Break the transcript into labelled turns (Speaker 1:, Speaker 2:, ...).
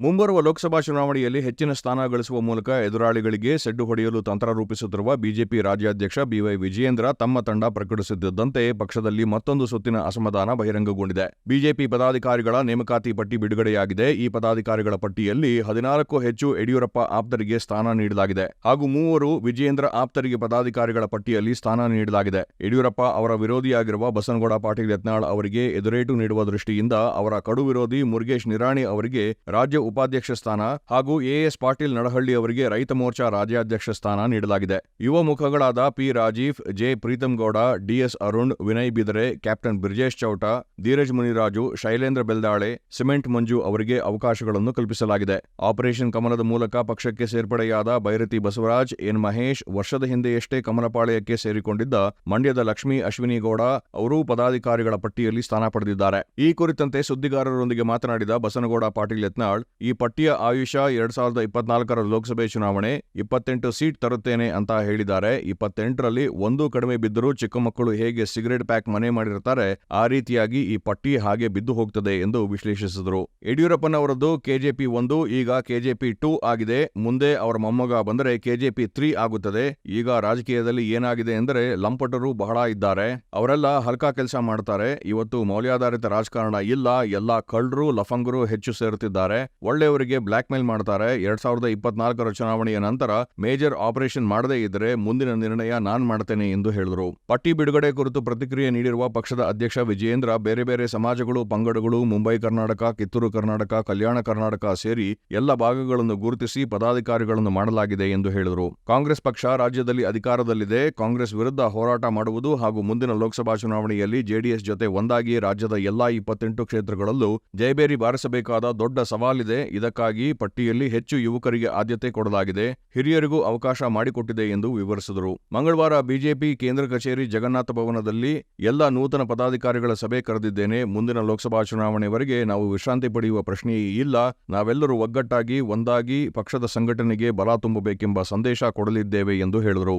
Speaker 1: ಮುಂಬರುವ ಲೋಕಸಭಾ ಚುನಾವಣೆಯಲ್ಲಿ ಹೆಚ್ಚಿನ ಸ್ಥಾನ ಗಳಿಸುವ ಮೂಲಕ ಎದುರಾಳಿಗಳಿಗೆ ಸೆಡ್ಡು ಹೊಡೆಯಲು ತಂತ್ರ ರೂಪಿಸುತ್ತಿರುವ ಬಿಜೆಪಿ ರಾಜ್ಯಾಧ್ಯಕ್ಷ ಬಿವೈ ವಿಜಯೇಂದ್ರ ತಮ್ಮ ತಂಡ ಪ್ರಕಟಿಸುತ್ತಿದ್ದಂತೆ ಪಕ್ಷದಲ್ಲಿ ಮತ್ತೊಂದು ಸುತ್ತಿನ ಅಸಮಾಧಾನ ಬಹಿರಂಗಗೊಂಡಿದೆ. ಬಿಜೆಪಿ ಪದಾಧಿಕಾರಿಗಳ ನೇಮಕಾತಿ ಪಟ್ಟಿ ಬಿಡುಗಡೆಯಾಗಿದೆ. ಈ ಪದಾಧಿಕಾರಿಗಳ ಪಟ್ಟಿಯಲ್ಲಿ ಹದಿನಾಲ್ಕು ಹೆಚ್ಚು ಯಡಿಯೂರಪ್ಪ ಆಪ್ತರಿಗೆ ಸ್ಥಾನ ನೀಡಲಾಗಿದೆ. ಹಾಗೂ ಮೂವರು ವಿಜಯೇಂದ್ರ ಆಪ್ತರಿಗೆ ಪದಾಧಿಕಾರಿಗಳ ಪಟ್ಟಿಯಲ್ಲಿ ಸ್ಥಾನ ನೀಡಲಾಗಿದೆ. ಯಡಿಯೂರಪ್ಪ ಅವರ ವಿರೋಧಿಯಾಗಿರುವ ಬಸನಗೌಡ ಪಾಟೀಲ್ ಯತ್ನಾಳ್ ಅವರಿಗೆ ಎದುರೇಟು ನೀಡುವ ದೃಷ್ಟಿಯಿಂದ ಅವರ ಕಡು ವಿರೋಧಿ ಮುರುಗೇಶ್ ನಿರಾಣಿ ಅವರಿಗೆ ರಾಜ್ಯ ಉಪಾಧ್ಯಕ್ಷ ಸ್ಥಾನ ಹಾಗೂ ಎಎಸ್ ಪಾಟೀಲ್ ನಡಹಳ್ಳಿ ಅವರಿಗೆ ರೈತ ಮೋರ್ಚಾ ರಾಜ್ಯಾಧ್ಯಕ್ಷ ಸ್ಥಾನ ನೀಡಲಾಗಿದೆ. ಯುವ ಮುಖಗಳಾದ P Rajeev, J Preetham Gowda DS Arun, Vinay Bidare, captain Brijesh Chowta, Dheeraj Muniraju, Shailendra Beldale, cement Manju ಅವರಿಗೆ ಅವಕಾಶಗಳನ್ನು ಕಲ್ಪಿಸಲಾಗಿದೆ. ಆಪರೇಷನ್ ಕಮಲದ ಮೂಲಕ ಪಕ್ಷಕ್ಕೆ ಸೇರ್ಪಡೆಯಾದ ಬೈರತಿ ಬಸವರಾಜ್, ಎನ್ ಮಹೇಶ್, ವರ್ಷದ ಹಿಂದೆಯಷ್ಟೇ ಕಮಲಪಾಳ್ಯಕ್ಕೆ ಸೇರಿಕೊಂಡಿದ್ದ ಮಂಡ್ಯದ ಲಕ್ಷ್ಮೀ ಅಶ್ವಿನಿಗೌಡ ಅವರೂ ಅವರು ಪದಾಧಿಕಾರಿಗಳ ಪಟ್ಟಿಯಲ್ಲಿ ಸ್ಥಾನ ಪಡೆದಿದ್ದಾರೆ. ಈ ಕುರಿತಂತೆ ಸುದ್ದಿಗಾರರೊಂದಿಗೆ ಮಾತನಾಡಿದ ಬಸನಗೌಡ ಪಾಟೀಲ್ ಯತ್ನಾಳ್ ಈ ಪಟ್ಟಿಯ ಆಯುಷ ಎರಡ್ ಸಾವಿರದ ಇಪ್ಪತ್ನಾಲ್ಕರ ಲೋಕಸಭೆ ಚುನಾವಣೆ ಇಪ್ಪತ್ತೆಂಟು ಸೀಟ್ ತರುತ್ತೇನೆ ಅಂತ ಹೇಳಿದ್ದಾರೆ. ಇಪ್ಪತ್ತೆಂಟರಲ್ಲಿ ಒಂದು ಕಡಿಮೆ ಬಿದ್ದರೂ ಚಿಕ್ಕ ಮಕ್ಕಳು ಹೇಗೆ ಸಿಗರೇಟ್ ಪ್ಯಾಕ್ ಮನೆ ಮಾಡಿರ್ತಾರೆ, ಆ ರೀತಿಯಾಗಿ ಈ ಪಟ್ಟಿ ಹಾಗೆ ಬಿದ್ದು ಹೋಗ್ತದೆ ಎಂದು ವಿಶ್ಲೇಷಿಸಿದರು. ಯಡಿಯೂರಪ್ಪನವರದ್ದು ಕೆಜೆಪಿ ಒಂದು, ಈಗ ಕೆಜೆಪಿ ಟೂ ಆಗಿದೆ. ಮುಂದೆ ಅವರ ಮೊಮ್ಮಗ ಬಂದರೆ ಕೆಜೆಪಿ ತ್ರೀ ಆಗುತ್ತದೆ. ಈಗ ರಾಜಕೀಯದಲ್ಲಿ ಏನಾಗಿದೆ ಎಂದರೆ ಲಂಪಟರು ಬಹಳ ಇದ್ದಾರೆ. ಅವರೆಲ್ಲ ಹಲ್ಕಾ ಕೆಲಸ ಮಾಡ್ತಾರೆ. ಇವತ್ತು ಮೌಲ್ಯಾಧಾರಿತ ರಾಜಕಾರಣ ಇಲ್ಲ. ಎಲ್ಲ ಕಳ್ಳರು, ಲಫಂಗರು ಹೆಚ್ಚು ಸೇರುತ್ತಿದ್ದಾರೆ ಒಳ್ಳೆಯವರಿಗೆ ಬ್ಲ್ಯಾಕ್ ಮೇಲ್ ಮಾಡ್ತಾರೆ. ಎರಡ್ ಸಾವಿರದ ಇಪ್ಪತ್ನಾಲ್ಕರ ಚುನಾವಣೆಯ ನಂತರ ಮೇಜರ್ ಆಪರೇಷನ್ ಮಾಡದೇ ಇದ್ದರೆ ಮುಂದಿನ ನಿರ್ಣಯ ನಾನ್ ಮಾಡ್ತೇನೆ ಎಂದು ಹೇಳಿದರು. ಪಟ್ಟಿ ಬಿಡುಗಡೆ ಕುರಿತು ಪ್ರತಿಕ್ರಿಯೆ ನೀಡಿರುವ ಪಕ್ಷದ ಅಧ್ಯಕ್ಷ ವಿಜಯೇಂದ್ರ ಬೇರೆ ಬೇರೆ ಸಮಾಜಗಳು, ಪಂಗಡಗಳು, ಮುಂಬೈ, ಕರ್ನಾಟಕ, ಕಿತ್ತೂರು, ಕರ್ನಾಟಕ, ಕಲ್ಯಾಣ ಕರ್ನಾಟಕ ಸೇರಿ ಎಲ್ಲ ಭಾಗಗಳನ್ನು ಗುರುತಿಸಿ ಪದಾಧಿಕಾರಿಗಳನ್ನು ಮಾಡಲಾಗಿದೆ ಎಂದು ಹೇಳಿದರು. ಕಾಂಗ್ರೆಸ್ ಪಕ್ಷ ರಾಜ್ಯದಲ್ಲಿ ಅಧಿಕಾರದಲ್ಲಿದೆ. ಕಾಂಗ್ರೆಸ್ ವಿರುದ್ಧ ಹೋರಾಟ ಮಾಡುವುದು ಹಾಗೂ ಮುಂದಿನ ಲೋಕಸಭಾ ಚುನಾವಣೆಯಲ್ಲಿ ಜೆಡಿಎಸ್ ಜೊತೆ ಒಂದಾಗಿ ರಾಜ್ಯದ ಎಲ್ಲಾ ಇಪ್ಪತ್ತೆಂಟು ಕ್ಷೇತ್ರಗಳಲ್ಲೂ ಜಯಬೇರಿ ಬಾರಿಸಬೇಕಾದ ದೊಡ್ಡ ಸವಾಲಿದೆ ಇದಕ್ಕಾಗಿ ಪಟ್ಟಿಯಲ್ಲಿ ಹೆಚ್ಚು ಯುವಕರಿಗೆ ಆದ್ಯತೆ ಕೊಡಲಾಗಿದೆ, ಹಿರಿಯರಿಗೂ ಅವಕಾಶ ಮಾಡಿಕೊಟ್ಟಿದೆ ಎಂದು ವಿವರಿಸಿದರು. ಮಂಗಳವಾರ ಬಿಜೆಪಿ ಕೇಂದ್ರ ಕಚೇರಿ ಜಗನ್ನಾಥ ಭವನದಲ್ಲಿ ಎಲ್ಲ ನೂತನ ಪದಾಧಿಕಾರಿಗಳ ಸಭೆ ಕರೆದಿದ್ದೇನೆ. ಮುಂದಿನ ಲೋಕಸಭಾ ಚುನಾವಣೆವರೆಗೆ ನಾವು ವಿಶ್ರಾಂತಿ ಪಡೆಯುವ ಪ್ರಶ್ನೆಯೇ ಇಲ್ಲ. ನಾವೆಲ್ಲರೂ ಒಗ್ಗಟ್ಟಾಗಿ, ಒಂದಾಗಿ ಪಕ್ಷದ ಸಂಘಟನೆಗೆ ಬಲ ತುಂಬಬೇಕೆಂಬ ಸಂದೇಶ ಕೊಡಲಿದ್ದೇವೆ ಎಂದು ಹೇಳಿದರು.